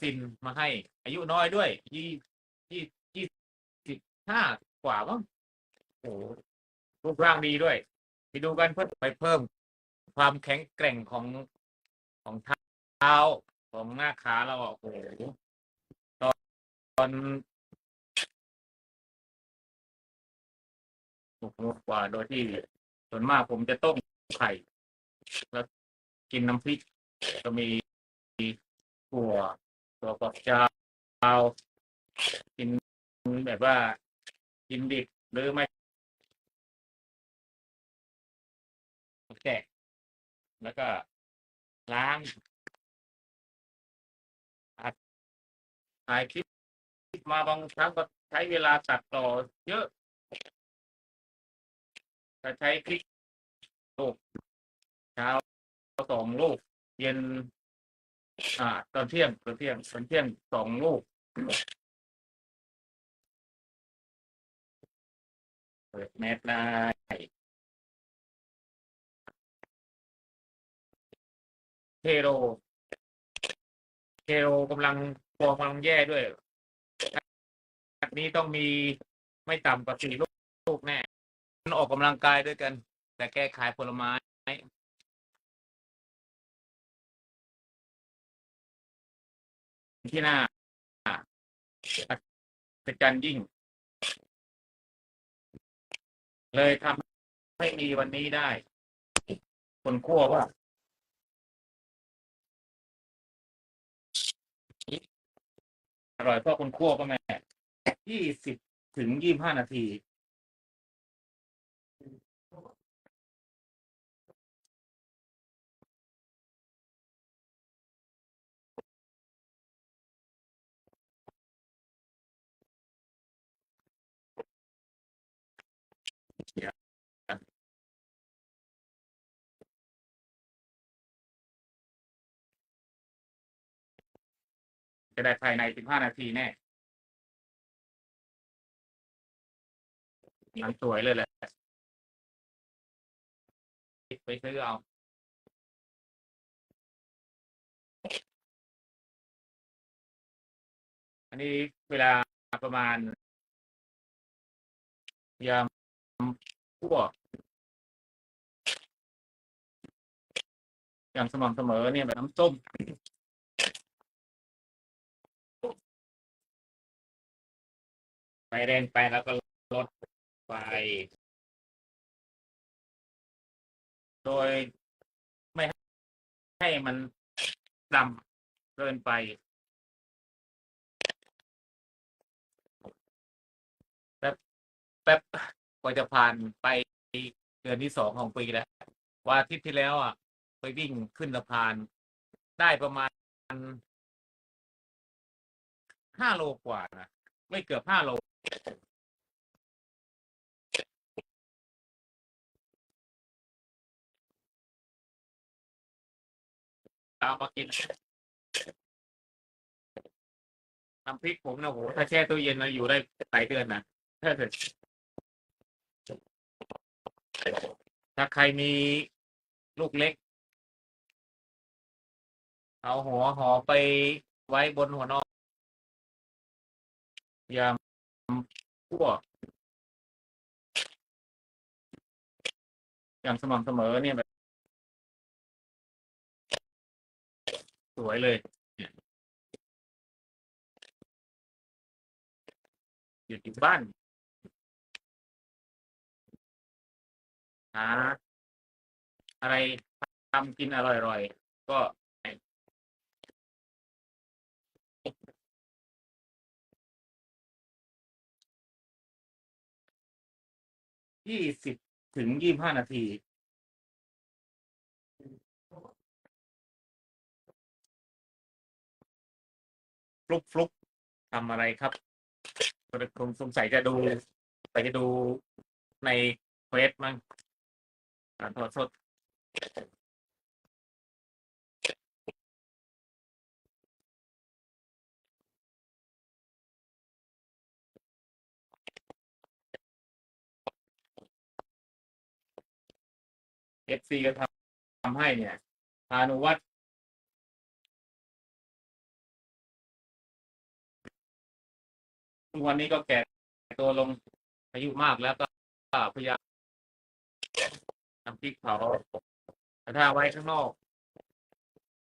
ซินมาให้ อายุน้อยด้วย ยี่ยี่ยี่สิบห้ากว่าบ้างโอ้รูปร่างดีด้วย ไปดูกันเพื่อไปเพิ่ม ความแข็งแกร่งของของเท้าของหน้าขาเราโอ้โหตอนตอนหกโมงกว่าโดยที่ส่วนมากผมจะต้มไข่แล้วกินน้ำพริก ก็มีถั่ว ถั่วฝักยาวกินแบบว่ากินดิบหรือไม่แกะแล้วก็ล้างอัดถ่ายคลิปมาบางครั้งก็ใช้เวลาตัดต่อเยอะจะใช้คลิปลูกเช้าสองลูก เย็น อ่า ตอนเที่ยงตอนเที่ยงตอนเที่ยงสองลูกเปิดแมสได้เทโรเทโรกำลังฟอร์มกำลังแย่ด้วยอันนี้ต้องมีไม่ต่ำกว่าสี่ลูกลูกแน่มันออกกำลังกายด้วยกัน แต่แก้ขายผลไม้ ที่หน้าเป็นจันยิ่ง เลยทำให้มีวันนี้ได้ คนคั่วว่าอร่อยเพราะคนคั่วก็แม่ยี่สิบถึงยี่ห้านาที จะได้ภายในสิบห้านาทีแน่มันสวยเลยแหละไปซื้อเอาอันนี้เวลาประมาณยาม คั่วอย่างสม่ำเสมอเนี่ยแบบน้ำส้มไฟแรงไปแล้วก็ลดไฟ โดยไม่ให้มันดำเกินไปแป๊บแป๊บ กว่าจะผ่านไปเดือนที่สองของปีแล้วว่าอาทิตย์ที่แล้วอะ ไปวิ่งขึ้นสะพาน ได้ประมาณห้าโลกว่านะไม่เกือบห้าโลตามมากินน้ำพริกผมนะโหถ้าแช่ตู้เย็นนะอยู่ได้หลายเดือนนะถ้าเกิด ถ้าใครมีลูกเล็ก เอาหัวหอไปไว้บนหัวนอนยามคั่วอย่างสม่ำเสมอเนี่ยแบบ สวยเลยเนี่ยอยู่ที่บ้าน หา อะไรทำกินอร่อยๆ ก็ยี่สิบถึงยี่ห้านาทีฟลุกฟลุกทำอะไรครับคงสงสัยจะดู ไปจะดูในเฟซมั้ง การทอดสดเอฟซีก็ทำทำให้เนี่ยพานุวัตรทุกวันนี้ก็แก่ตัวลงอายุมากแล้วก็พยายาม ทำพริกเผาแต่ถ้าไว้ข้างนอก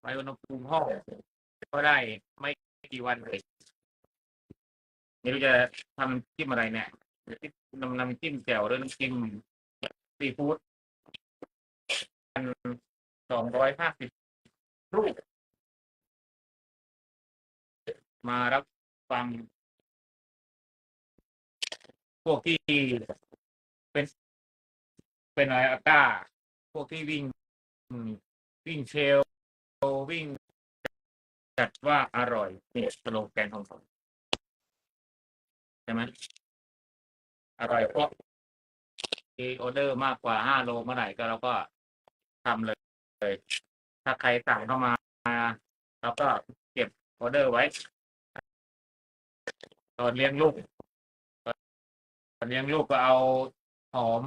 ไว้อุณหภูมิห้องก็ได้ไม่กี่วันเลยไม่รู้จะทำจิ้มอะไรเนี่ยน้ำน้ำจิ้มแจ่วหรือน้ำจิ้มซีฟู้ดสองร้อยห้าสิบรูปมารับฟังพวกที่เป็น เป็นอะไรอัต้าพวกที่วิ่งวิ่งเชลวิ่ง จัดว่าอร่อยเนี่สโลแกนของเขาใช่ไหมอร่อยเพราะมีออเดอร์มากกว่าห้าโลเมื่อไหร่ก็เราก็ทำเลยถ้าใครสั่งเข้ามาเราก็เก็บออเดอร์ไว้ ตอนเลี้ยงลูก ตอนเลี้ยงลูกก็เอาหอม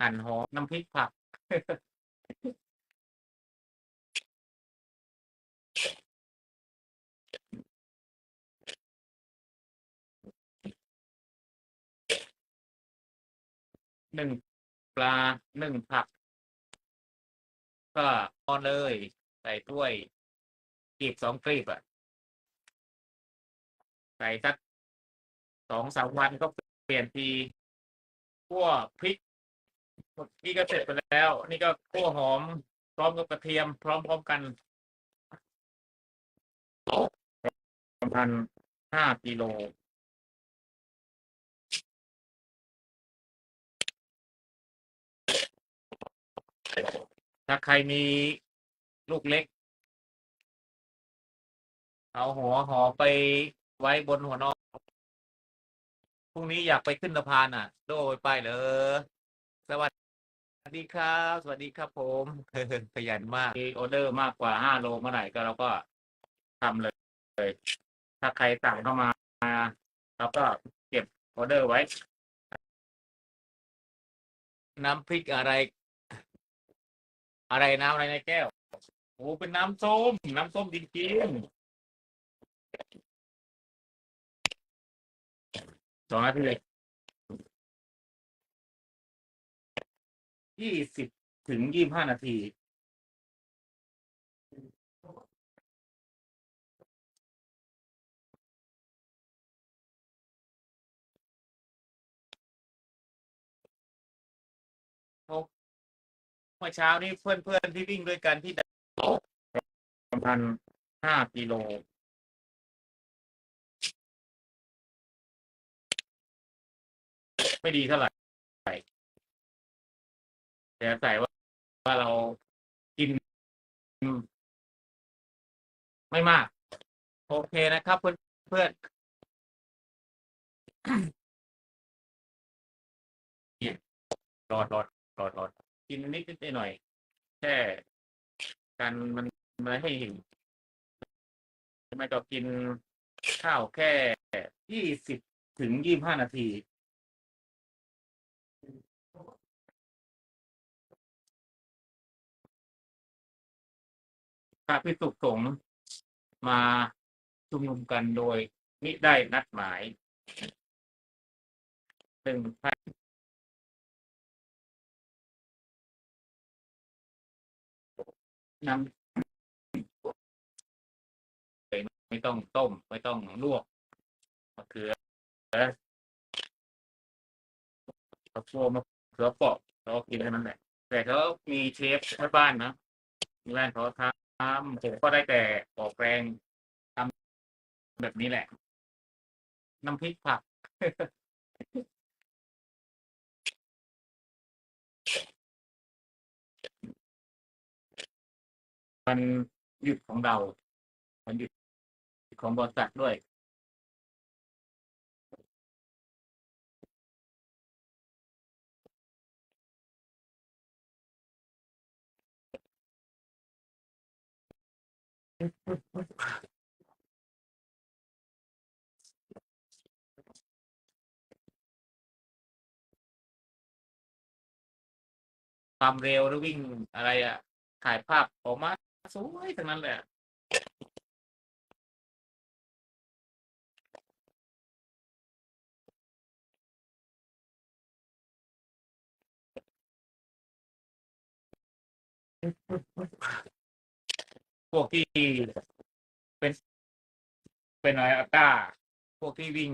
หั่นหอมน้ำพริกผัก หนึ่งปลาหนึ่งผัก ก็พอเลย ใส่ถ้วยกลีบสองกลีบอะใส่สักสองสามวันก็เปลี่ยนทีคั่วพริก มื่อกี้ก็เสร็จไปแล้ว นี่ก็คั่วหอม พร้อมกับกระเทียม พร้อมๆกันประมาณห้ากิโลถ้าใครมีลูกเล็ก เอาหัวหอไปไว้บนหัวนอนพรุ่งนี้อยากไปขึ้นสะพานอะ โดยไปเลยสวัสดี ครับ สวัสดีครับผมขยันมากมีออเดอร์มากกว่าห้าโลเมื่อไหร่ก็เราก็ทำเลย ถ้าใครสั่งเข้ามาเราก็เก็บออเดอร์ไว้ น้ำพริกอะไร อะไรน้ำอะไรในแก้วโอ้เป็นน้ำส้ม น้ำส้มจริงๆสองนาทียี่ี่สิบถึงยี่ห้านาที เมื่อเช้านี้เพื่อนเพื่อนๆที่วิ่งด้วยกันที่ประมาณห้ากิโลไม่ดีเท่าไหร่ แต่ใส่ว่าว่าเรากิน ไม่มาก โอเคนะครับ เพื่อนเพื่อนรอดรอดรอดรอดกินนิดนิดหน่อยๆแค่กันมันม่ให้หิวไม่ก็กินข้าวแค่ยี่สิบถึงยี่ห้านาที ระพิสุสงฆ์มาชุมนุมกันโดยมิได้นัดหมายซึ่งพระนำไม่ต้องต้ม ไม่ต้องลวกมะเขือมะพร้าวมะเขือเปอกเราก็กินแค่นั้นแหละแต่เขามีเชฟที่บ้านนะมีบ้านเขาทำผมก็ได้แต่ออกแรงทำแบบนี้แหละ น้ำพริกผัก มันหยุดของเรา มันหยุดของบริษัทด้วย ความเร็วหรือวิ่งอะไรอะถ่ายภาพออกมาสวยทั้งนั้นแหละ พวกที่เป็นเป็นอะไรอัลต้าพวกที่วิ่ง